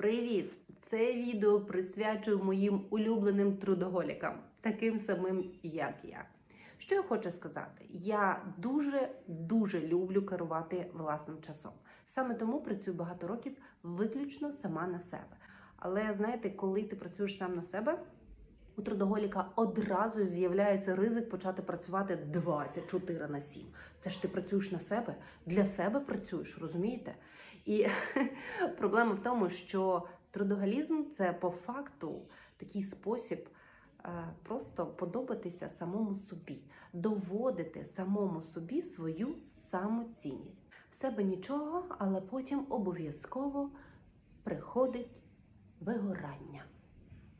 Привіт! Це відео присвячую моїм улюбленим трудоголікам, таким самим, як я. Що я хочу сказати? Я дуже дуже люблю керувати власним часом. Саме тому працюю багато років виключно сама на себе. Але знаєте, коли ти працюєш сам на себе, у трудоголіка одразу з'являється ризик почати працювати 24 на 7. Це ж ти працюєш на себе, для себе працюєш, розумієте? І проблема в тому, що трудоголізм це по факту такий спосіб е, просто подобатися самому собі, доводити самому собі свою самоцінність. В себе нічого, але потім обов'язково приходить вигорання.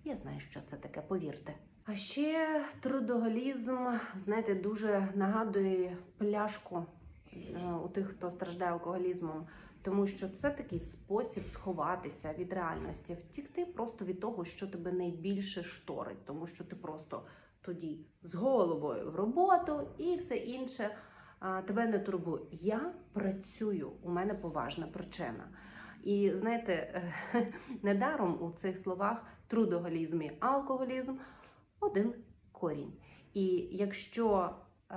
Я знаю, що це таке, повірте. А ще трудоголізм, знаєте, дуже нагадує пляшку е, у тих, хто страждає алкоголізмом, тому що це такий спосіб сховатися від реальності, втікти просто від того, що тебе найбільше шторить, тому що ти просто тоді з головою в роботу і все інше тебе не турбує. Я працюю, у мене поважна причина. І знаєте, е, недаром у цих словах трудоголізм і алкоголізм один корінь. І якщо е,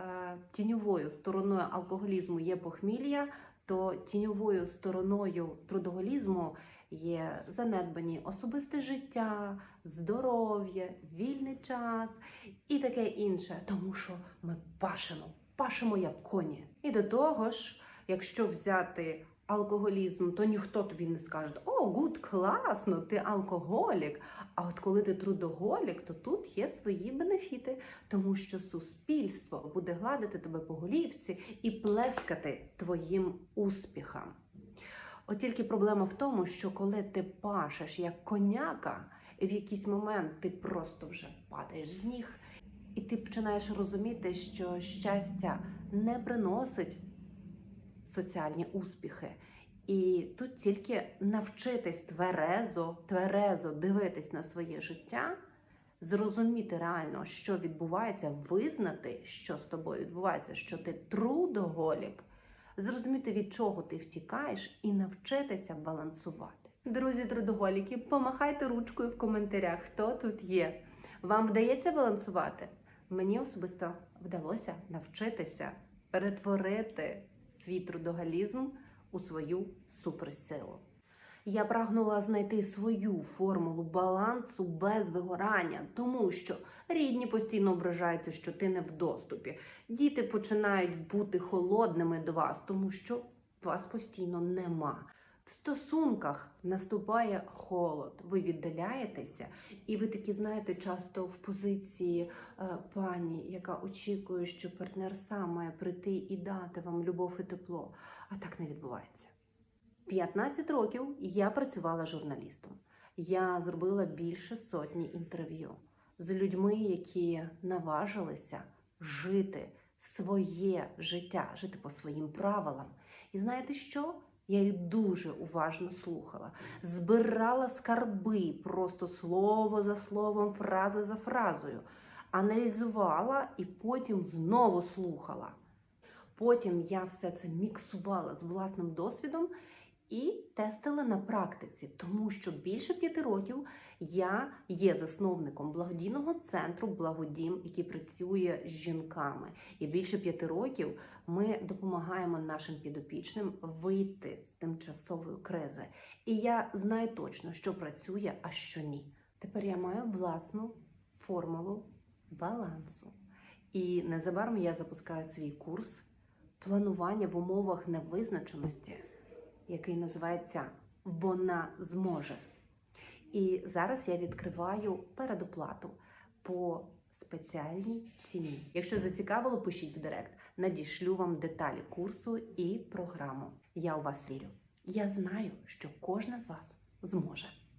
тіньовою стороною алкоголізму є похмілля, то тіньовою стороною трудоголізму є занедбані особисте життя, здоров'я, вільний час і таке інше, тому що ми пашемо, пашемо як коні. І до того ж, якщо взяти алкоголізм, то ніхто тобі не скаже: О, гуд, класно, ти алкоголік. А от коли ти трудоголік, то тут є свої бенефіти, тому що суспільство буде гладити тебе по голівці і плескати твоїм успіхам. От тільки проблема в тому, що коли ти пашеш як коняка, в якийсь момент ти просто вже падаєш з ніг, і ти починаєш розуміти, що щастя не приносить соціальні успіхи. І тут тільки навчитись тверезо, тверезо дивитись на своє життя, зрозуміти реально, що відбувається, визнати, що з тобою відбувається, що ти трудоголік, зрозуміти, від чого ти втікаєш, і навчитися балансувати. Друзі, трудоголіки, помахайте ручкою в коментарях, хто тут є. Вам вдається балансувати? Мені особисто вдалося навчитися перетворити свій трудоголізм у свою суперсилу. Я прагнула знайти свою формулу балансу без вигорання, тому що рідні постійно ображаються, що ти не в доступі. Діти починають бути холодними до вас, тому що вас постійно нема. В стосунках наступає холод, ви віддаляєтеся, і ви такі, знаєте, часто в позиції е, пані, яка очікує, що партнер сам має прийти і дати вам любов і тепло. А так не відбувається. 15 років я працювала журналістом. Я зробила більше сотні інтерв'ю з людьми, які наважилися жити своє життя, жити по своїм правилам. І знаєте що? Я їх дуже уважно слухала, збирала скарби просто слово за словом, фраза за фразою, аналізувала і потім знову слухала. Потім я все це міксувала з власним досвідом і тестила на практиці, тому що більше п'яти років я є засновником благодійного центру Благодім, який працює з жінками. І більше п'яти років ми допомагаємо нашим підопічним вийти з тимчасової кризи. І я знаю точно, що працює, а що ні. Тепер я маю власну формулу балансу. І незабаром я запускаю свій курс планування в умовах невизначеності, який називається Вона зможе. І зараз я відкриваю передоплату по спеціальній ціні. Якщо зацікавило, пишіть в директ. Надішлю вам деталі курсу і програму. Я у вас вірю. Я знаю, що кожна з вас зможе.